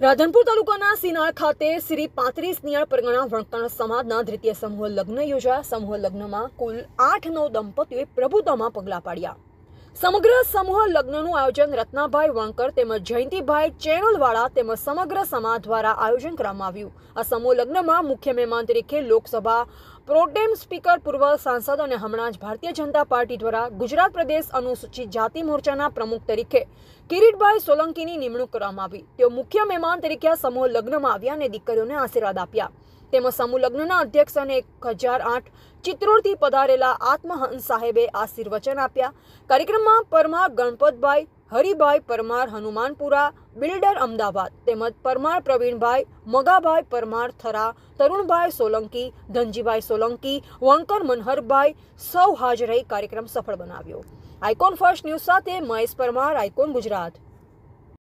રાધનપુર તાલુકાના સિનાળ ખાતે શ્રી પાંત્રીસ નિયાળ પરગણા વણકણ સમાજના દ્વિતીય સમૂહ લગ્ન યોજાયા. સમૂહ લગ્નમાં કુલ આઠ નવ દંપતીઓએ પ્રભુતામાં પગલાં પાડ્યા. સમગ્ર સમૂહ લગ્નનું આયોજન રત્નાભાઈ વણકર તેમજ જયંતિભાઈ ચેણલવાળા તેમજ સમગ્ર સમાજ દ્વારા આયોજન કરવામાં આવ્યું. આ સમૂહ લગ્નમાં મુખ્ય મહેમાન તરીકે લોકસભા પ્રોટેમ સ્પીકર પૂર્વ સાંસદ અને હમણાં જ ભારતીય જનતા પાર્ટી દ્વારા ગુજરાત પ્રદેશ અનુસૂચિત જાતિ મોરચાના પ્રમુખ તરીકે કિરીટભાઈ સોલંકીની નિમણૂક કરવામાં આવી. તેઓ મુખ્ય મહેમાન તરીકે આ સમૂહ લગ્નમાં આવ્યા અને દીકરીઓને આશીર્વાદ આપ્યા. તેમજ સમૂહ લગ્નના અધ્યક્ષ અને એક હજાર આઠ ચિત્રોડથી પધારેલા આત્મહંસ સાહેબે આશીર્વચન આપ્યા. કાર્યક્રમમાં પરમા ગણપતભાઈ હરિભાઈ પરમાર, હનુમાનપુરા, બિલ્ડર અમદાવાદ તેમજ પરમાર પ્રવીણભાઈ, મગાભાઈ પરમાર થરા, તરુણભાઈ સોલંકી, ધનજીભાઈ સોલંકી, વણકર મનહરભાઈ સૌ હાજર કાર્યક્રમ સફળ બનાવ્યો. આઇકોન ફર્સ્ટ ન્યૂઝ સાથે મહેશ પરમાર, આઇકોન ગુજરાત.